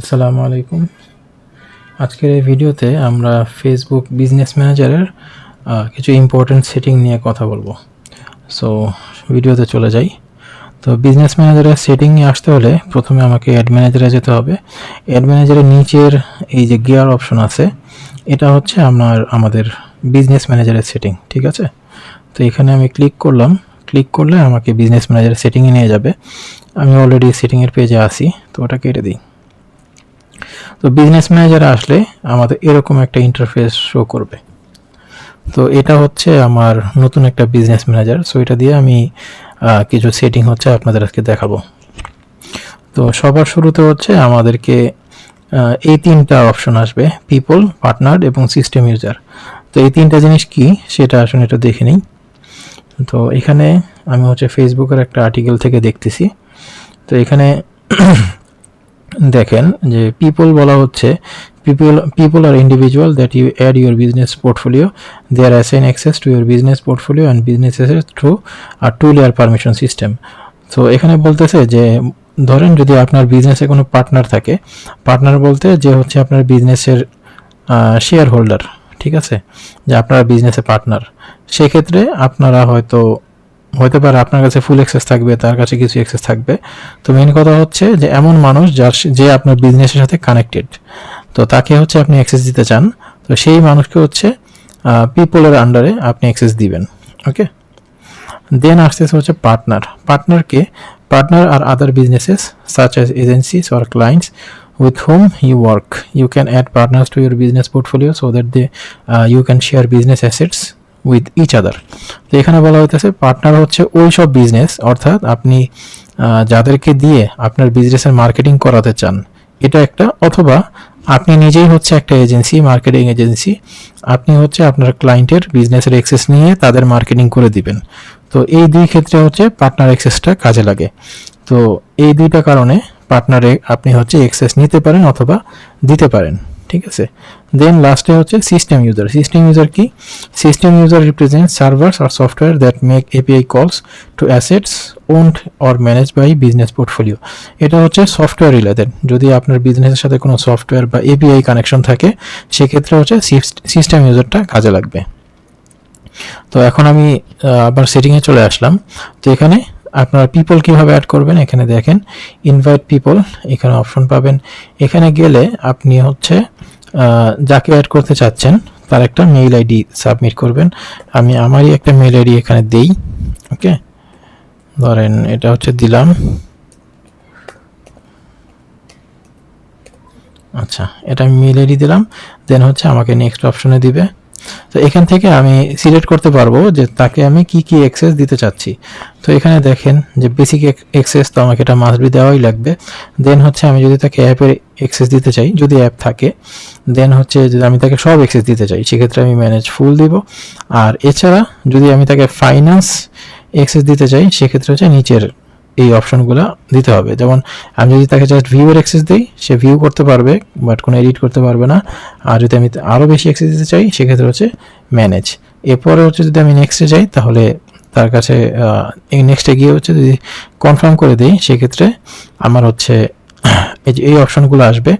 আসসালামু আলাইকুম। আজকের এই ভিডিওতে আমরা ফেসবুক বিজনেস ম্যানেজারের কিছু ইম্পর্টেন্ট সেটিং নিয়ে কথা বলব। সো ভিডিওতে চলে যাই। তো বিজনেস ম্যানেজারের সেটিংয়ে আসতে হলে প্রথমে আমাকে অ্যাড ম্যানেজারে যেতে হবে। অ্যাড ম্যানেজারের নিচের এই যে গিয়ার অপশন আছে, এটা হচ্ছে আমার আমাদের বিজনেস ম্যানেজারের সেটিং ঠিক আছে? তো এখানে আমি ক্লিক করলাম। ক্লিক করলে আমাকে বিজনেস ম্যানেজারের সেটিংয়ে নিয়ে যাবে। আমি অলরেডি সেটিংয়ের পেজে আসি তো ওটা কেটে দিই। তো বিজনেস ম্যানেজারে আসলে আমাদের এরকম একটা ইন্টারফেস শো করবে। তো এটা হচ্ছে আমার নতুন একটা বিজনেস ম্যানেজার সো এটা দিয়ে আমি কিছু সেটিং হচ্ছে আপনাদের আজকে দেখাবো। তো সবার শুরুতে হচ্ছে আমাদেরকে এই তিনটা অপশন আসবে পিপল পার্টনার এবং সিস্টেম ইউজার তো এই তিনটা জিনিস কি? সেটা আসলে এটা দেখে নিই। তো এখানে আমি হচ্ছে ফেসবুকের একটা আর্টিকেল থেকে দেখতেছি। তো এখানে দেখেন যে পিপল বলা হচ্ছে people people R individual that you add your business portfolio they are assign access to your business portfolio and businesses through our two layer permission system তো এখানে বলতেছে যে, ধরেন যদি আপনার বিজনেসে কোনো পার্টনার থাকে পার্টনার বলতে যে হচ্ছে আপনার বিজনেসের শেয়ার হোল্ডার ঠিক আছে? যে আপনার বিজনেসে পার্টনার সেক্ষেত্রে আপনারা হয়তো হতে পারে আপনার কাছে ফুল অ্যাক্সেস থাকবে তার কাছে কিছু অ্যাক্সেস থাকবে। তো মেন কথা হচ্ছে যে এমন মানুষ যার যে আপনার বিজনেসের সাথে কানেক্টেড তো তাকে হচ্ছে আপনি অ্যাক্সেস দিতে চান। তো সেই মানুষকে হচ্ছে পিপলের আন্ডারে আপনি অ্যাক্সেস দিবেন। ওকে দেন আসতেছে হচ্ছে পার্টনার পার্টনারকে partner are other businesses such as agencies or clients with whom you work you can add partners your business portfolio so that they uh, you can share business assets with each other তো এখানে বলা হইতেছে partner হচ্ছে ওই সব business অর্থাৎ আপনি যাদেরকে দিয়ে আপনার বিজনেসের মার্কেটিং করাতে চান, এটা একটা, অথবা আপনি নিজেই হচ্ছে একটা এজেন্সি মার্কেটিং এজেন্সি আপনি হচ্ছে আপনার ক্লায়েন্টের বিজনেসের অ্যাক্সেস নিয়ে তাদের মার্কেটিং করে দিবেন। তো এই দুই ক্ষেত্রে হচ্ছে পার্টনার অ্যাক্সেসটা কাজে লাগে। তো এই দুইটা কারণে পার্টনারে আপনি হচ্ছে এক্সেস নিতে পারেন অথবা দিতে পারেন। ঠিক আছে? দেন লাস্টে হচ্ছে সিস্টেম ইউজার সিস্টেম ইউজার কি? System user represent servers or software that make API calls to assets owned or manage by business portfolio এটা হচ্ছে সফটওয়্যার রিলেটেড যদি আপনার বিজনেসের সাথে কোনো সফটওয়্যার বা এপিআই কানেকশন থাকে, সেক্ষেত্রে হচ্ছে সিস্টেম ইউজারটা কাজে লাগবে। তো এখন আমি আবার সেটিংয়ে চলে আসলাম। তো এখানে আপনারা পিপল কীভাবে অ্যাড করবেন, এখানে দেখেন ইনভাইট পিপল এখানে অপশন পাবেন। এখানে গেলে আপনি হচ্ছে যাকে অ্যাড করতে চাচ্ছেন, তার একটা মেইল আইডি সাবমিট করবেন। আমি আমারই একটা মেইল আইডি এখানে দেই ওকে ধরেন এটা হচ্ছে দিলাম। আচ্ছা এটা আমি মেইল আইডি দিলাম দেন হচ্ছে আমাকে নেক্সট অপশনে দিবে। তো এখান থেকে আমি সিলেক্ট করতে পারব যে তাকে আমি কি কি অ্যাক্সেস দিতে চাচ্ছি। তো এখানে দেখেন যে বেসিক অ্যাক্সেস তো আমাকে এটা মাস্ট বি দেওয়াই লাগবে। দেন হচ্ছে আমি যদি তাকে অ্যাপের অ্যাক্সেস দিতে চাই, যদি অ্যাপ থাকে দেন হচ্ছে যদি আমি তাকে সব অ্যাক্সেস দিতে চাই, সেক্ষেত্রে আমি ম্যানেজ ফুল দিব। আর এছাড়া যদি আমি তাকে ফাইন্যান্স অ্যাক্সেস দিতে চাই, সেক্ষেত্রে হচ্ছে নিচের এই অপশনগুলো দিতে হবে। যেমন আমি যদি তাকে জাস্ট ভিউয়ের অ্যাক্সেস দিই, সে ভিউ করতে পারবে বাট কোনো এডিট করতে পারবে না। আর যদি আমি আরও বেশি অ্যাক্সেস দিতে চাই, সেক্ষেত্রে হচ্ছে ম্যানেজ এরপরে হচ্ছে যদি আমি নেক্সটে যাই, তাহলে তার কাছে নেক্সটে গিয়ে হচ্ছে যদি কনফার্ম করে দিই, সেক্ষেত্রে আমার হচ্ছে এই যে, এই অপশনগুলো আসবে।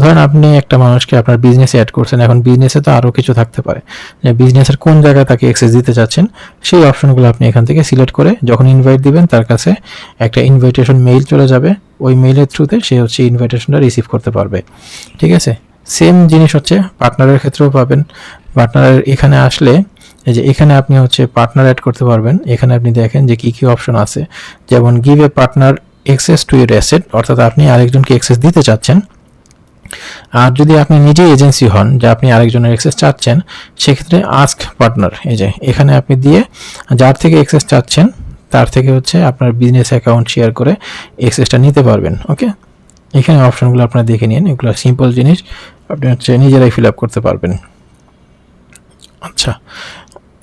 ধরেন আপনি একটা মানুষকে আপনার বিজনেসে অ্যাড করছেন, এখন বিজনেসে তো আরও কিছু থাকতে পারে। যে বিজনেসের কোন জায়গায় তাকে অ্যাক্সেস দিতে চাচ্ছেন, সেই অপশনগুলো আপনি এখান থেকে সিলেক্ট করে যখন ইনভাইট দিবেন, তার কাছে একটা ইনভাইটেশন মেইল চলে যাবে। ওই মেইলের থ্রুতে সে হচ্ছে ইনভাইটেশনটা রিসিভ করতে পারবে। ঠিক আছে? সেম জিনিস হচ্ছে পার্টনারের ক্ষেত্রেও পাবেন। পার্টনারের এখানে আসলে এই যে, এখানে আপনি হচ্ছে পার্টনার অ্যাড করতে পারবেন। এখানে আপনি দেখেন যে কি কি অপশন আছে। যেমন give a partner access to your asset অর্থাৎ আপনি আরেকজনকে অ্যাক্সেস দিতে চাচ্ছেন, আর যদি আপনি নিজেই এজেন্সি হন, যে আপনি আরেকজনের অ্যাক্সেস চাচ্ছেন, সেক্ষেত্রে আস্ক পার্টনার এই যে এখানে আপনি দিয়ে যার থেকে অ্যাক্সেস চাচ্ছেন, তার থেকে হচ্ছে আপনার বিজনেস অ্যাকাউন্ট শেয়ার করে অ্যাক্সেসটা নিতে পারবেন ওকে এখানে অপশনগুলো আপনারা দেখে নিন, এগুলো সিম্পল জিনিস, আপনি হচ্ছে নিজেরাই ফিল আপ করতে পারবেন। আচ্ছা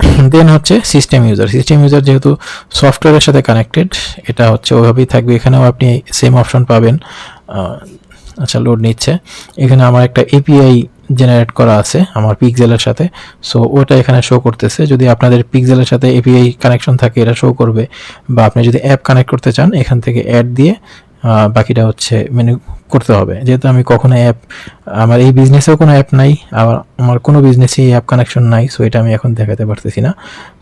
দেন হচ্ছে সিস্টেম ইউজার সিস্টেম ইউজার যেহেতু সফটওয়্যারের সাথে কানেক্টেড এটা হচ্ছে ওইভাবেই থাকবে। এখানেও আপনি সেম অপশন পাবেন। আচ্ছা লোড নিচ্ছে। এখানে আমার একটা এপিআই জেনারেট করা আছে, আমার পিক্সেলের সাথে। সো ওটা এখানে শো করতেছে। যদি আপনাদের পিক্সেলের সাথে এপিআই কানেকশন থাকে, এটা শো করবে। বা আপনি যদি অ্যাপ কানেক্ট করতে চান, এখান থেকে অ্যাড দিয়ে বাকিটা হচ্ছে মেনু করতে হবে। যেহেতু আমি কখনো অ্যাপ আমার এই বিজনেসেও কোনো অ্যাপ নাই, আবার আমার কোনো বিজনেসে অ্যাপ কানেকশন নাই সো এটা আমি এখন দেখাতে পারতেছি না।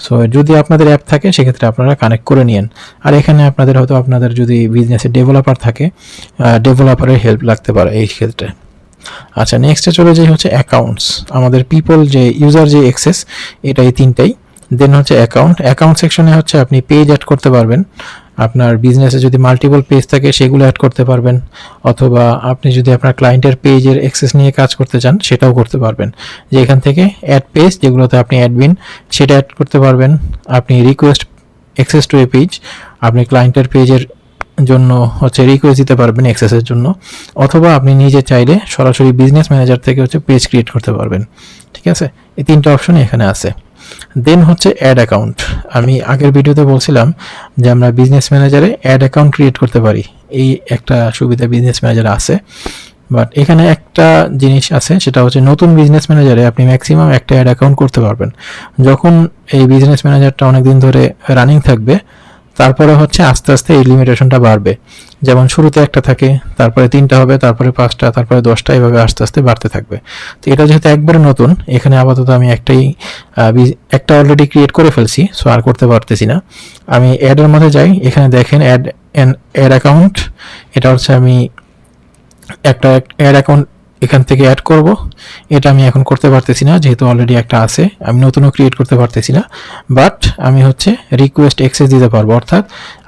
সো যদি আপনাদের অ্যাপ থাকে, সেক্ষেত্রে আপনারা কানেক্ট করে নিন আর এখানে আপনাদের হয়তো আপনাদের যদি বিজনেসের ডেভেলপার থাকে ডেভেলপারের হেল্প লাগতে পারে এই ক্ষেত্রে। আচ্ছা নেক্সটে চলে যাই হচ্ছে অ্যাকাউন্টস আমাদের পিপল যে ইউজার যে এক্সেস এটা এই তিনটাই। দেন হচ্ছে অ্যাকাউন্ট অ্যাকাউন্ট সেকশনে হচ্ছে আপনি পেজ অ্যাড করতে পারবেন। আপনার বিজনেসে যদি মাল্টিপল পেজ থাকে, সেগুলো অ্যাড করতে পারবেন। অথবা আপনি যদি আপনার ক্লায়েন্টের পেজের অ্যাক্সেস নিয়ে কাজ করতে চান, সেটাও করতে পারবেন। যে এখান থেকে অ্যাড পেজ যেগুলোতে আপনি অ্যাডমিন সেটা অ্যাড করতে পারবেন। আপনি request access to a page আপনি ক্লায়েন্টের পেজের জন্য হচ্ছে রিকোয়েস্ট দিতে পারবেন অ্যাক্সেসের জন্য। অথবা আপনি নিজে চাইলে সরাসরি বিজনেস ম্যানেজার থেকে হচ্ছে পেজ ক্রিয়েট করতে পারবেন। ঠিক আছে? এই তিনটা অপশন এখানে আছে। দেন হচ্ছে অ্যাড অ্যাকাউন্ট আমি আগের ভিডিওতে বলছিলাম যে আমরা বিজনেস ম্যানেজারে অ্যাড অ্যাকাউন্ট ক্রিয়েট করতে পারি। এই একটা সুবিধা বিজনেস ম্যানেজারে আছে। বাট এখানে একটা জিনিস আছে, সেটা হচ্ছে নতুন বিজনেস ম্যানেজারে আপনি ম্যাক্সিমাম একটা অ্যাড অ্যাকাউন্ট করতে পারবেন। যখন এই বিজনেস ম্যানেজারটা অনেকদিন ধরে রানিং থাকবে তারপরে হচ্ছে আস্তে আস্তে এই লিমিটেশনটা বাড়বে। যেমন শুরুতে একটা থাকে, তারপরে তিনটা হবে, তারপরে পাঁচটা, তারপরে দশটা, এভাবে আস্তে আস্তে বাড়তে থাকবে। তো এটা যেহেতু একবারে নতুন, এখানে আপাতত আমি একটাই একটা অলরেডি ক্রিয়েট করে ফেলছি সো আর করতে পারতেছি না। আমি অ্যাডের মধ্যে যাই, এখানে দেখেন অ্যাড অ্যাড অ্যাকাউন্ট এটা হচ্ছে আমি একটা অ্যাড অ্যাকাউন্ট এখান থেকে অ্যাড করব। এটা আমি এখন করতে পারতেছি না, যেহেতু অলরেডি একটা আছে, আমি নতুনও ক্রিয়েট করতে পারতেছি না। বাট আমি হচ্ছে রিকোয়েস্ট অ্যাক্সেস দিতে পারব, অর্থাৎ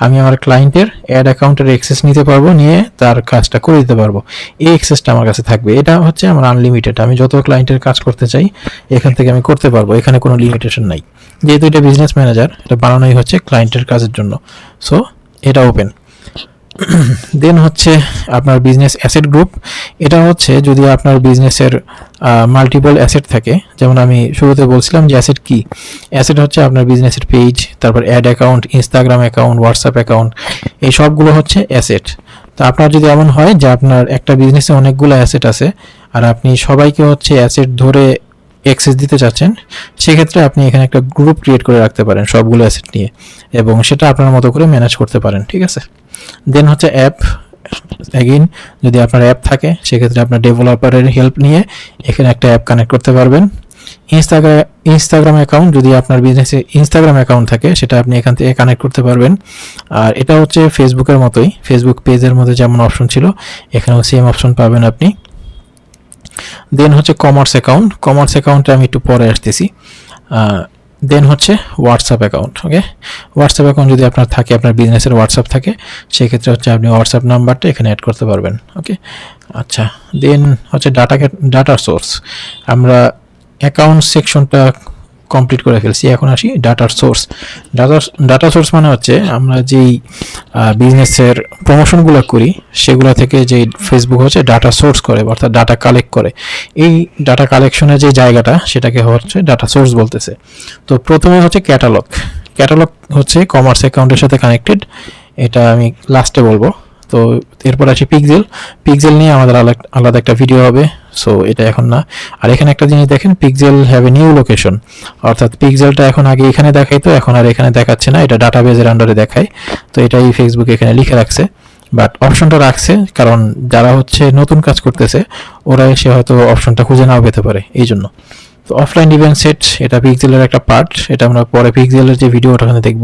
আমি আমার ক্লায়েন্টের অ্যাড অ্যাকাউন্টের অ্যাক্সেস নিতে পারব, নিয়ে তার কাজটা করে দিতে পারব। এই অ্যাক্সেসটা আমার কাছে থাকবে। এটা হচ্ছে আমার আনলিমিটেড আমি যত ক্লায়েন্টের কাজ করতে চাই, এখান থেকে আমি করতে পারব। এখানে কোনো লিমিটেশন নাই। যেহেতু এটা বিজনেস ম্যানেজার এটা বানানোই হচ্ছে ক্লায়েন্টের কাজের জন্য। সো এটা ওপেন দেন হচ্ছে আপনার বিজনেস অ্যাসেট গ্রুপ এটা হচ্ছে যদি আপনার বিজনেসের মাল্টিপল অ্যাসেট থাকে, যেমন আমি শুরুতে বলছিলাম যে অ্যাসেট কি? অ্যাসেট হচ্ছে আপনার বিজনেসের পেজ তারপর ad account Instagram account WhatsApp account এই সবগুলো হচ্ছে অ্যাসেট তো আপনার যদি এমন হয় যে আপনার একটা বিজনেসে অনেকগুলো অ্যাসেট আছে, আর আপনি সবাইকে হচ্ছে অ্যাসেট ধরে অ্যাক্সেস দিতে চাচ্ছেন, সেক্ষেত্রে আপনি এখানে একটা গ্রুপ ক্রিয়েট করে রাখতে পারেন সবগুলো অ্যাসেট নিয়ে এবং সেটা আপনার মতো করে ম্যানেজ করতে পারেন, ঠিক আছে? দেন হচ্ছে অ্যাপ অ্যাগেইন যদি আপনার অ্যাপ থাকে, সেক্ষেত্রে আপনার ডেভেলপারের হেল্প নিয়ে এখানে একটা অ্যাপ কানেক্ট করতে পারবেন। ইনস্টাগ্রাম ইনস্টাগ্রাম অ্যাকাউন্ট যদি আপনার বিজনেসে ইনস্টাগ্রাম অ্যাকাউন্ট থাকে, সেটা আপনি এখান থেকে কানেক্ট করতে পারবেন। আর এটা হচ্ছে ফেসবুকের মতোই ফেসবুক পেজের মধ্যে যেমন অপশন ছিল, এখানেও সেম অপশন পাবেন আপনি। দেন হচ্ছে কমার্স অ্যাকাউন্ট কমার্স অ্যাকাউন্টে আমি একটু পরে আসতেছি। দেন হচ্ছে WhatsApp account okay WhatsApp account যদি আপনার থাকে, আপনার বিজনেসের হোয়াটসঅ্যাপ থাকে, সেক্ষেত্রে হচ্ছে আপনি হোয়াটসঅ্যাপ নাম্বারটা এখানে অ্যাড করতে পারবেন ওকে আচ্ছা দেন হচ্ছে ডাটা ডাটা সোর্স আমরা অ্যাকাউন্ট সেকশনটা কমপ্লিট করে ফেলছি। এখন আসি ডাটার সোর্স ডাটা ডাটা সোর্স মানে হচ্ছে আমরা যেই বিজনেসের প্রমোশনগুলো করি, সেগুলো থেকে যে ফেসবুক হচ্ছে ডাটা সোর্স করে, অর্থাৎ ডাটা কালেক্ট করে। এই ডাটা কালেকশনের যে জায়গাটা, সেটাকে হচ্ছে ডাটা সোর্স বলতেছে। তো প্রথমে হচ্ছে ক্যাটালগ ক্যাটালগ হচ্ছে কমার্স অ্যাকাউন্টের সাথে কানেক্টেড এটা আমি লাস্টে বলব। তো এরপর আছে পিকজেল পিক্সেল নিয়ে আমাদের আলাদা- একটা ভিডিও হবে সো এটা এখন না। আর এখানে একটা জিনিস দেখেন pixel have a new location অর্থাৎ পিকজেলটা এখন আগে এখানে দেখাইতো, এখন আর এখানে দেখাচ্ছে না, এটা ডাটাবেজের আন্ডারে দেখায়। তো এটাই ফেসবুক এখানে লিখে রাখছে। বাট অপশনটা রাখছে, কারণ যারা হচ্ছে নতুন কাজ করতেছে, ওরা এসে হয়তো অপশনটা খুঁজে নাও পেতে পারে এই জন্য তো অফলাইন ইভেন্ট সেট এটা পিক্সেলের একটা পার্ট এটা আমরা পরে পিক্সেলের যে ভিডিওটা ওখানে দেখব।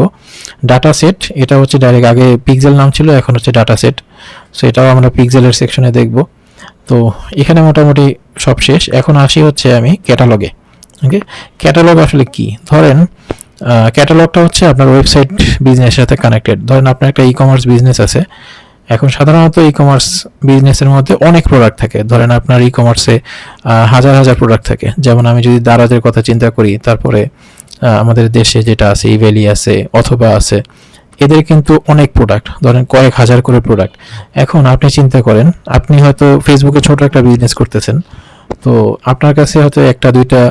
ডাটা সেট এটা হচ্ছে ডাইরেক্ট আগে পিক্সেল নাম ছিল, এখন হচ্ছে ডাটা সেট সো এটাও আমরা পিক্সেলের সেকশনে দেখব। তো, এখানে মোটামুটি সব শেষ। এখন আসি হচ্ছে আমি ক্যাটালগে ওকে ক্যাটালগ আসলে কি? ধরেন ক্যাটালগটা হচ্ছে আপনার ওয়েবসাইট বিজনেসের সাথে কানেক্টেড ধরেন আপনার একটা ই কমার্স বিজনেস আছে। এখন সাধারণত ই কমার্স বিজনেসের মধ্যে অনেক প্রোডাক্ট থাকে। ধরেন আপনার ই কমার্সে হাজার হাজার প্রোডাক্ট থাকে। যেমন আমি যদি দারাজের কথা চিন্তা করি, তারপরে আমাদের দেশে যেটা আছে ইভ্যালি আছে, অথবা আছে, এদের কিন্তু অনেক প্রোডাক্ট ধরেন কয়েক হাজার করে প্রোডাক্ট এখন আপনি চিন্তা করেন, আপনি হয়তো ফেসবুকে ছোট একটা বিজনেস করতেছেন। তো আপনার কাছে হয়তো একটা, দুইটা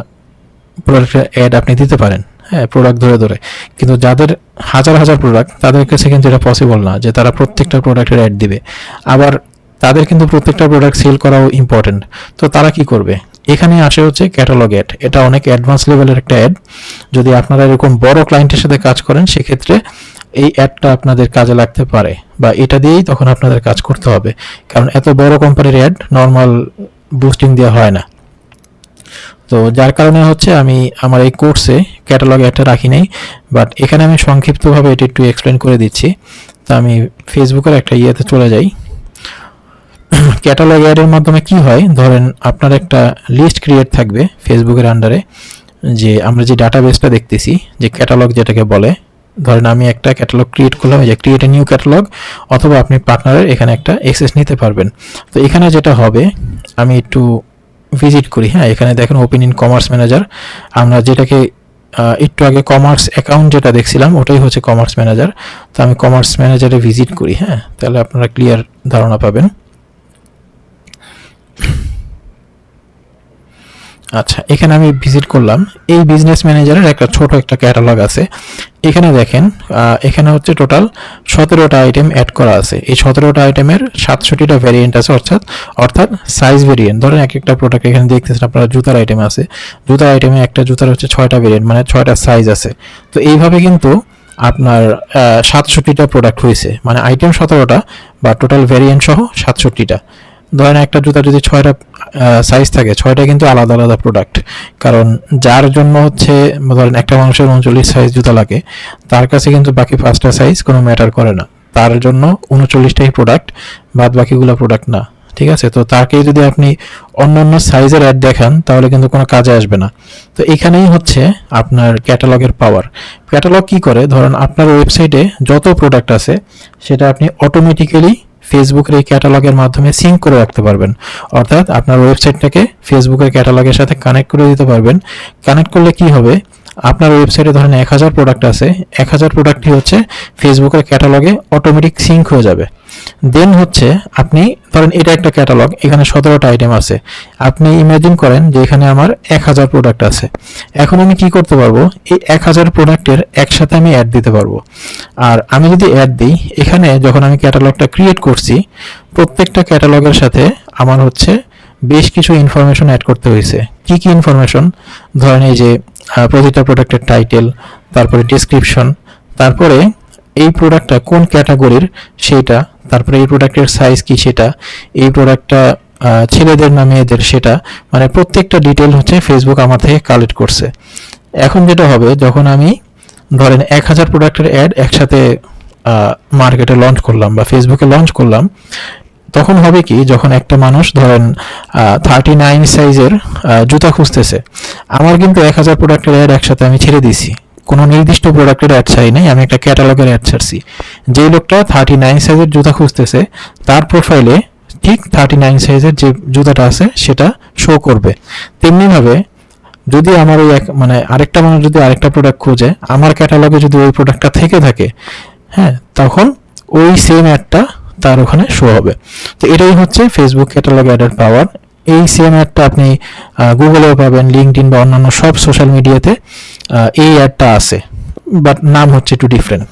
প্রোডাক্টের অ্যাড আপনি দিতে পারেন। হ্যাঁ প্রোডাক্ট ধরে ধরে। কিন্তু যাদের হাজার হাজার প্রোডাক্ট তাদের কাছে কিন্তু এটা পসিবল না যে তারা প্রত্যেকটা প্রোডাক্টের অ্যাড দিবে। আবার তাদের কিন্তু প্রত্যেকটা প্রোডাক্ট সেল করাও ইম্পর্টেন্ট তো তারা কি করবে? এখানে আসে হচ্ছে ক্যাটালগ অ্যাড এটা অনেক অ্যাডভান্স লেভেলের একটা অ্যাড যদি আপনারা এরকম বড় ক্লায়েন্টের সাথে কাজ করেন, সেক্ষেত্রে এই অ্যাডটা আপনাদের কাজে লাগতে পারে। বা এটা দিয়েই তখন আপনাদের কাজ করতে হবে। কারণ এত বড় কোম্পানির অ্যাড নর্মাল বুস্টিং দেওয়া হয় না। তো যার কারণে হচ্ছে আমি আমার এই কোর্সে ক্যাটালগ একটা রাখি নাই বাট এখানে আমি সংক্ষিপ্তভাবে এটি একটু এক্সপ্লেন করে দিচ্ছি। তো আমি ফেসবুকের একটা ইয়েতে চলে যাই। ক্যাটালগ অ্যাডের মাধ্যমে কি হয়? ধরেন আপনার একটা লিস্ট ক্রিয়েট থাকবে ফেসবুকের আন্ডারে যে আমরা যে ডাটাবেসটা দেখতেছি, যে ক্যাটালগ যেটাকে বলে, ধরেন আমি একটা ক্যাটালগ ক্রিয়েট করলাম যে ক্রিয়েট এ নিউ ক্যাটালগ অথবা আপনি পার্টনারের এখানে একটা অ্যাক্সেস নিতে পারবেন। তো এখানে যেটা হবে, আমি একটু ভিজিট করি হ্যাঁ এখানে দেখেন ওপেন ইন কমার্স ম্যানেজার আমরা যেটাকে একটু আগে কমার্স অ্যাকাউন্ট যেটা দেখছিলাম, ওটাই হচ্ছে কমার্স ম্যানেজার তো আমি কমার্স ম্যানেজারে ভিজিট করি হ্যাঁ তাহলে আপনারা ক্লিয়ার ধারণা পাবেন। আচ্ছা এখানে আমি ভিজিট করলাম। এই বিজনেস ম্যানেজারের একটা ছোট একটা ক্যাটালগ আছে। এখানে দেখেন এখানে হচ্ছে টোটাল সতেরোটা আইটেম অ্যাড করা আছে। এই সতেরোটা আইটেমের সাতষট্টিটা ভ্যারিয়েন্ট আছে, অর্থাৎ অর্থাৎ সাইজ ভেরিয়েন্ট ধরেন এক একটা প্রোডাক্ট এখানে দেখতেছেন, আপনারা জুতার আইটেম আছে। জুতার আইটেমে একটা জুতার হচ্ছে ছয়টা ভেরিয়েন্ট মানে ছয়টা সাইজ আছে। তো এইভাবে কিন্তু আপনার সাতষট্টিটা প্রোডাক্ট হয়েছে। মানে আইটেম সতেরোটা, বা টোটাল ভ্যারিয়েন্ট সহ সাতষট্টিটা। ধরেন একটা জুতা যদি ছয়টা সাইজ থাকে, ছয়টা কিন্তু আলাদা আলাদা প্রোডাক্ট কারণ যার জন্য হচ্ছে, ধরেন একটা মানুষের উনচল্লিশ সাইজ জুতা লাগে, তার কাছে কিন্তু বাকি পাঁচটা সাইজ কোনো ম্যাটার করে না। তার জন্য উনচল্লিশটাই প্রোডাক্ট বাদ বাকিগুলো প্রোডাক্ট না। ঠিক আছে? তো তাকে যদি আপনি অন্য অন্য সাইজের অ্যাড দেখান, তাহলে কিন্তু কোনো কাজে আসবে না। তো এখানেই হচ্ছে আপনার ক্যাটালগের পাওয়ার ক্যাটালগ কি করে? ধরেন আপনার ওয়েবসাইটে যত প্রোডাক্ট আছে, সেটা আপনি অটোমেটিক্যালি ফেসবুকের এই ক্যাটালগের মাধ্যমে সিঙ্ক করে রাখতে পারবেন। অর্থাৎ আপনার ওয়েবসাইটটাকে ফেসবুকের ক্যাটালগের সাথে কানেক্ট করে দিতে পারবেন। কানেক্ট করলে কি হবে? আপনার ওয়েবসাইটে ধরেন এক হাজার প্রোডাক্ট আছে, এক হাজার প্রোডাক্টই হচ্ছে ফেসবুকের ক্যাটালগে অটোমেটিক সিঙ্ক হয়ে যাবে। দেন হচ্ছে আপনি, ধরেন এটা একটা ক্যাটালগ এখানে সতেরোটা আইটেম আছে। আপনি ইমাজিন করেন যে এখানে আমার এক হাজার প্রোডাক্ট আছে। এখন আমি কি করতে পারব? এই এক হাজার প্রোডাক্টের একসাথে আমি অ্যাড দিতে পারব। আর আমি যদি অ্যাড দিই, এখানে যখন আমি ক্যাটালগটা ক্রিয়েট করছি, প্রত্যেকটা ক্যাটালগের সাথে আমার হচ্ছে বেশ কিছু ইনফরমেশন অ্যাড করতে হয়েছে। কি কি ইনফরমেশন ধরেন এই যে প্রতিটা প্রোডাক্টের টাইটেল তারপরে ডেসক্রিপশন তারপরে এই প্রোডাক্টটা কোন ক্যাটাগরির সেটা, তারপরে এই প্রোডাক্টের সাইজ কি সেটা, এই প্রোডাক্টটা ছেলেদের না মেয়েদের সেটা মানে প্রত্যেকটা ডিটেল হচ্ছে ফেসবুক আমার থেকে কালেক্ট করছে। এখন যেটা হবে, যখন আমি ধরেন এক হাজার প্রোডাক্টের অ্যাড একসাথে মার্কেটে লঞ্চ করলাম বা ফেসবুকে লঞ্চ করলাম তখন হবে কি, যখন একটা মানুষ, ধরেন থার্টি নাইন সাইজের জুতা খুঁজতেছে, আমার কিন্তু এক হাজার প্রোডাক্টের অ্যাড একসাথে আমি ছেড়ে দিছি কোনো নির্দিষ্ট প্রোডাক্টের অ্যাড চাই নাই, আমি একটা ক্যাটালগের অ্যাড ছাড়ছি। যেই লোকটা থার্টি নাইন সাইজের জুতা খুঁজতেছে, তার প্রোফাইলে ঠিক থার্টি নাইন সাইজের যে জুতাটা আছে, সেটা শো করবে। তেমনিভাবে, যদি আমার ওই এক মানে আরেকটা মানুষ যদি আরেকটা প্রোডাক্ট খোঁজে, আমার ক্যাটালগে যদি ওই প্রোডাক্টটা থেকে থাকে হ্যাঁ তখন ওই সেম অ্যাডটা তার ওখানে শো হবে। তো এটাই হচ্ছে ফেসবুক ক্যাটালগ অ্যাডের পাওয়ার এই সেম অ্যাডটা আপনি গুগলেও পাবেন লিঙ্কড বা অন্যান্য সব সোশ্যাল মিডিয়াতে এই অ্যাডটা আছে বাট নাম হচ্ছে একটু ডিফারেন্ট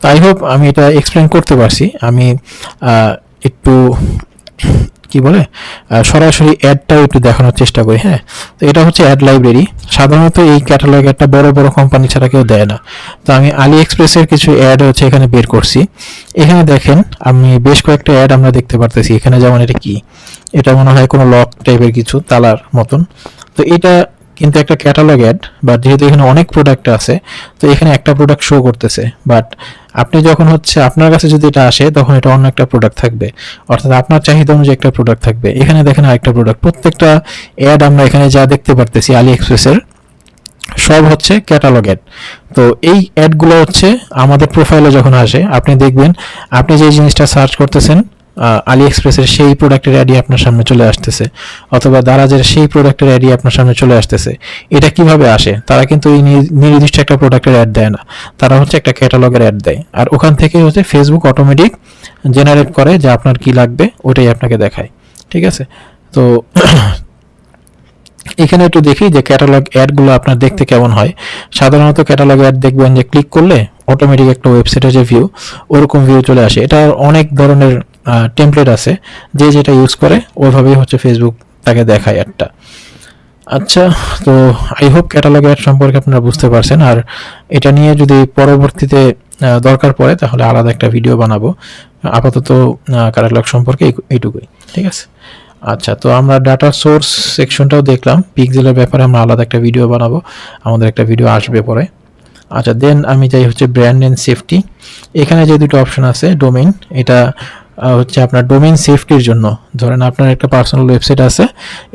তো আই হোপ আমি এটা এক্সপ্লেন করতে পারছি। আমি একটু কি বলে? সরাসরি অ্যাডটাও একটু দেখানোর চেষ্টা করি হ্যাঁ? তো এটা হচ্ছে অ্যাড লাইব্রেরি সাধারণত এই ক্যাটালগ একটা বড় বড় কোম্পানি ছাড়া কেউ দেয় না। তো আমি আলি এক্সপ্রেসের কিছু অ্যাড হচ্ছে এখানে বের করছি। এখানে দেখেন, আমি বেশ কয়েকটা অ্যাড আমরা দেখতে পারতেছি। এখানে যেমন এটা কি? এটা মনে হয় কোনো লক টাইপের কিছু, তালার মতন। তো এটা কিন্তু একটা ক্যাটালগ অ্যাড বাট যেহেতু এখানে অনেক প্রোডাক্ট আছে, তো এখানে একটা প্রোডাক্ট শো করতেছে। বাট আপনি যখন হচ্ছে আপনার কাছে যদি এটা আসে, তখন এটা অন্য একটা প্রোডাক্ট থাকবে। অর্থাৎ আপনার চাহিদা অনুযায়ী একটা প্রোডাক্ট থাকবে। এখানে দেখেন আরেকটা প্রোডাক্ট প্রত্যেকটা অ্যাড আমরা এখানে যা দেখতে পারতেছি আলি এক্সপ্রেসের সব হচ্ছে ক্যাটালগ অ্যাড তো এই অ্যাডগুলো হচ্ছে আমাদের প্রোফাইলে যখন আসে, আপনি দেখবেন, আপনি যে জিনিসটা সার্চ করতেছেন আলি এক্সপ্রেসের সেই প্রোডাক্টের অ্যাডই আপনার সামনে চলে আসতেছে, অথবা দারাজের সেই প্রোডাক্টের অ্যাডই আপনার সামনে চলে আসতেছে। এটা কীভাবে আসে? তারা কিন্তু এই নির্দিষ্ট একটা প্রোডাক্টের অ্যাড দেয় না। তারা হচ্ছে একটা ক্যাটালগের অ্যাড দেয়। আর ওখান থেকে হচ্ছে ফেসবুক অটোমেটিক জেনারেট করে যে আপনার কি লাগবে, ওটাই আপনাকে দেখায়। ঠিক আছে? তো এখানে একটু দেখি যে ক্যাটালগ অ্যাডগুলো আপনার দেখতে কেমন হয়। সাধারণত ক্যাটালগ অ্যাড দেখবেন যে ক্লিক করলে অটোমেটিক একটা ওয়েবসাইটের যে ভিউ ওরকম ভিউ চলে আসে। এটা অনেক ধরনের টেমপ্লেট আছে। যে যেটা ইউজ করে, ওইভাবেই হচ্ছে ফেসবুক তাকে দেখায় একটা। আচ্ছা তো আই হোপ ক্যাটালগ অ্যাড সম্পর্কে আপনারা বুঝতে পারছেন। আর এটা নিয়ে যদি পরবর্তীতে দরকার পড়ে, তাহলে আলাদা একটা ভিডিও বানাবো। আপাতত ক্যাটালগ সম্পর্কে এই- এইটুকুই, ঠিক আছে? আচ্ছা তো আমরা ডাটা সোর্স সেকশনটাও দেখলাম। পিক্সেলের ব্যাপারে আমরা আলাদা একটা ভিডিও বানাবো। আমাদের একটা ভিডিও আসবে পরে। আচ্ছা দেন আমি যাই হচ্ছে ব্র্যান্ড অ্যান্ড সেফটি এখানে যে দুটো অপশন আছে ডোমেইন এটা হচ্ছে আপনার ডোমেইন সেফটির জন্য। ধরেন আপনার একটা পার্সোনাল ওয়েবসাইট আছে,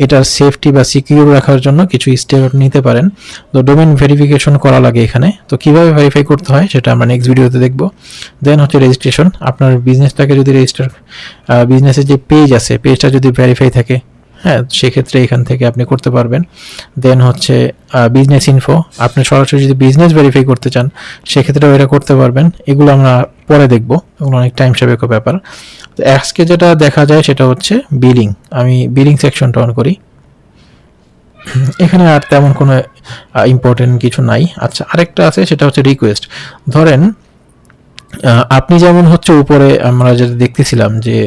এটার সেফটি বা সিকিউর রাখার জন্য কিছু স্টেপ নিতে পারেন। তো ডোমেইন ভেরিফিকেশন করা লাগে এখানে। তো কীভাবে ভেরিফাই করতে হয়, সেটা আমরা নেক্সট ভিডিওতে দেখব। দেন হচ্ছে রেজিস্ট্রেশন আপনার বিজনেসটাকে যদি রেজিস্টার বিজনেসের যে পেজ আছে পেজটা যদি ভেরিফাই থাকে হ্যাঁ সেক্ষেত্রে এখান থেকে আপনি করতে পারবেন। দেন হচ্ছে বিজনেস ইনফো আপনি সরাসরি যদি বিজনেস ভেরিফাই করতে চান, সেক্ষেত্রেও এটা করতে পারবেন। এগুলো আমরা পরে দেখব। এগুলো অনেক টাইম সাপেক্ষ ব্যাপার। তো আজকে যেটা দেখা যায়, সেটা হচ্ছে বিলিং আমি বিলিং সেকশনটা অন করি। এখানে আর তেমন কোনো ইম্পর্টেন্ট কিছু নাই। আচ্ছা আরেকটা আছে, সেটা হচ্ছে রিকোয়েস্ট ধরেন আপনি যেমন হচ্ছে উপরে আমরা যেটা দেখতেছিলাম যে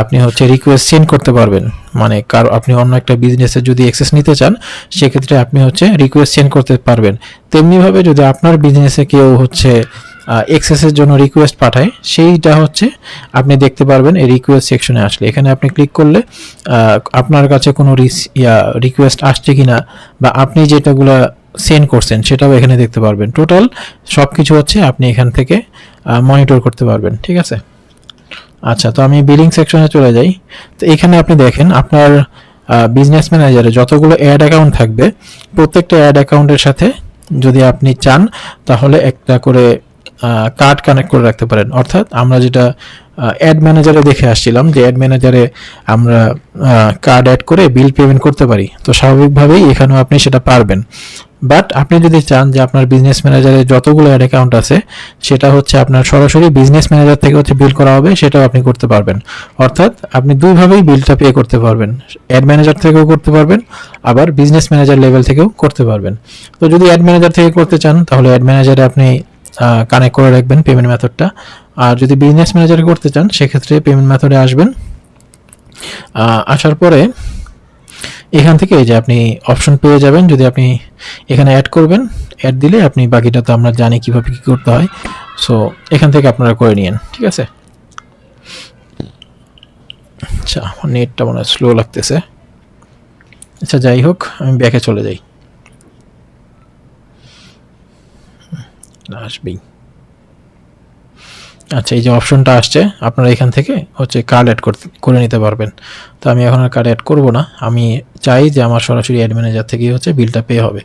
আপনি হচ্ছে রিকোয়েস্ট সেন্ড করতে পারবেন। মানে কার, আপনি অন্য একটা বিজনেসে যদি অ্যাক্সেস নিতে চান, সেক্ষেত্রে আপনি হচ্ছে রিকোয়েস্ট সেন্ড করতে পারবেন। তেমনিভাবে যদি আপনার বিজনেসে কেউ হচ্ছে এক্সেসের জন্য রিকোয়েস্ট পাঠায়, সেইটা হচ্ছে আপনি দেখতে পারবেন এই রিকোয়েস্ট সেকশনে আসলে। এখানে আপনি ক্লিক করলে আপনার কাছে কোনো ইয়া রিকোয়েস্ট আসছে কিনা বা আপনি যেটাগুলো সেন্ড করছেন, সেটাও এখানে দেখতে পারবেন। টোটাল সব কিছু হচ্ছে আপনি এখান থেকে মনিটর করতে পারবেন, ঠিক আছে? আচ্ছা তো আমি বিলিং সেকশনে চলে যাই। তো এখানে আপনি দেখেন, আপনার বিজনেস ম্যানেজারে যতগুলো অ্যাড অ্যাকাউন্ট থাকবে, প্রত্যেকটা অ্যাড অ্যাকাউন্টের সাথে যদি আপনি চান, তাহলে একটা করে কার্ড কানেক্ট করে রাখতে পারেন। অর্থাৎ আমরা যেটা অ্যাড ম্যানেজারে দেখে আসছিলাম যে অ্যাড ম্যানেজারে আমরা কার্ড অ্যাড করে বিল পেমেন্ট করতে পারি। তো স্বাভাবিকভাবেই এখানেও আপনি সেটা পারবেন। বাট আপনি যদি চান যে আপনার বিজনেস ম্যানেজারে যতগুলো অ্যাড অ্যাকাউন্ট আছে, সেটা হচ্ছে আপনার সরাসরি বিজনেস ম্যানেজার থেকে হচ্ছে বিল করা হবে, সেটাও আপনি করতে পারবেন। অর্থাৎ আপনি দুইভাবেই বিলটা পে করতে পারবেন। অ্যাড ম্যানেজার থেকেও করতে পারবেন, আবার বিজনেস ম্যানেজার লেভেল থেকেও করতে পারবেন। তো যদি অ্যাড ম্যানেজার থেকে করতে চান, তাহলে অ্যাড ম্যানেজারে আপনি কানেক্ট করে রাখবেন পেমেন্ট মেথডটা আর যদি বিজনেস ম্যানেজারে করতে চান, সেক্ষেত্রে পেমেন্ট মেথডে আসবেন। আসার পরে এখান থেকে এই যে আপনি অপশন পেয়ে যাবেন। যদি আপনি এখানে অ্যাড করবেন অ্যাড দিলে আপনি বাকিটা তো আমরা জানি কীভাবে কি করতে হয়। সো এখান থেকে আপনারা করে নিন ঠিক আছে? আচ্ছা নেটটা মনে হয় স্লো লাগতেছে। আচ্ছা যাই হোক, আমি ব্যাকে চলে যাই। আসবেই। আচ্ছা এই যে অপশনটা আসছে, আপনারা এখান থেকে হচ্ছে কার্ড অ্যাড করতে, করে নিতে পারবেন। তো আমি এখন আর কার্ড অ্যাড করব না। আমি চাই যে আমার সরাসরি অ্যাড ম্যানেজার থেকেই হচ্ছে বিলটা পে হবে।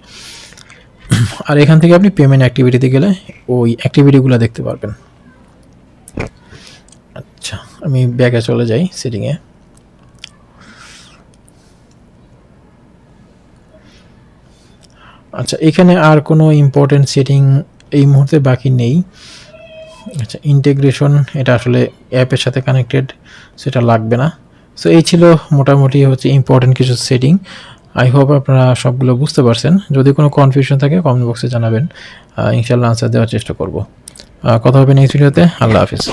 আর এখান থেকে আপনি পেমেন্ট অ্যাক্টিভিটিতে গেলে ওই অ্যাক্টিভিটিগুলো দেখতে পারবেন। আচ্ছা আমি ব্যাগে চলে যাই সেটিংয়ে আচ্ছা এখানে আর কোনো ইম্পর্টেন্ট সেটিং এই মুহূর্তে বাকি নেই। আচ্ছা ইন্টিগ্রেশন এটা আসলে অ্যাপের সাথে কানেক্টেড সেটা লাগবে না। সো এই ছিল মোটামুটি হচ্ছে ইম্পর্টেন্ট কিছু সেটিং আই হোপ আপনারা সবগুলো বুঝতে পারছেন। যদি কোনো কনফিউশন থাকে কমেন্ট বক্সে জানাবেন। ইনশাল্লাহ আনসার দেওয়ার চেষ্টা করব। কথা হবে নেক্সট ভিডিওতে আল্লাহ হাফিজ।